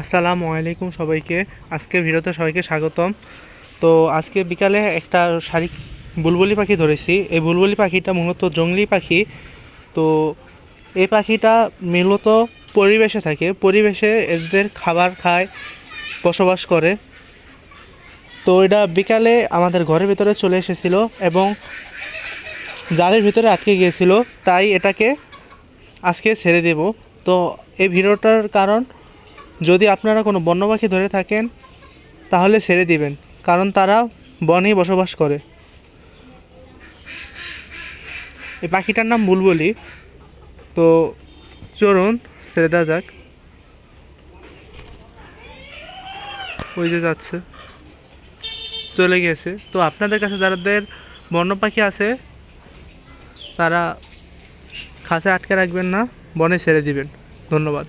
আসসালামু আলাইকুম সবাইকে। আজকের ভিডিওতে সবাইকে স্বাগতম। তো আজকে বিকালে একটা শাড়ি বুলবুলি পাখি ধরেছি। এই বুলবুলি পাখিটা মূলত জঙ্গলি পাখি। তো এই পাখিটা মূলত পরিবেশে থাকে। পরিবেশে এদের খাবার খায়, বসবাস করে। তো এটা বিকালে আমাদের ঘরের ভিতরে চলে এসেছিল এবং জালের ভিতরে আটকে গিয়েছিল। তাই এটাকে আজকে ছেড়ে দেব। তো এই ভিডিওটার কারণ যদি আপনারা কোনো বন্য পাখি ধরে থাকেন, তাহলে ছেড়ে দিবেন, কারণ তারা বনেই বসবাস করে। এই পাখিটার নাম বুলবুলি। তো চলুন, ছেড়ে দেওয়া যাক। ওই যে যাচ্ছে। চলে গিয়েছে। তো আপনাদের কাছে যাদের বন্য পাখি আছে, তারা খাঁচা আটকে রাখবেন না, বনে ছেড়ে দিবেন। ধন্যবাদ।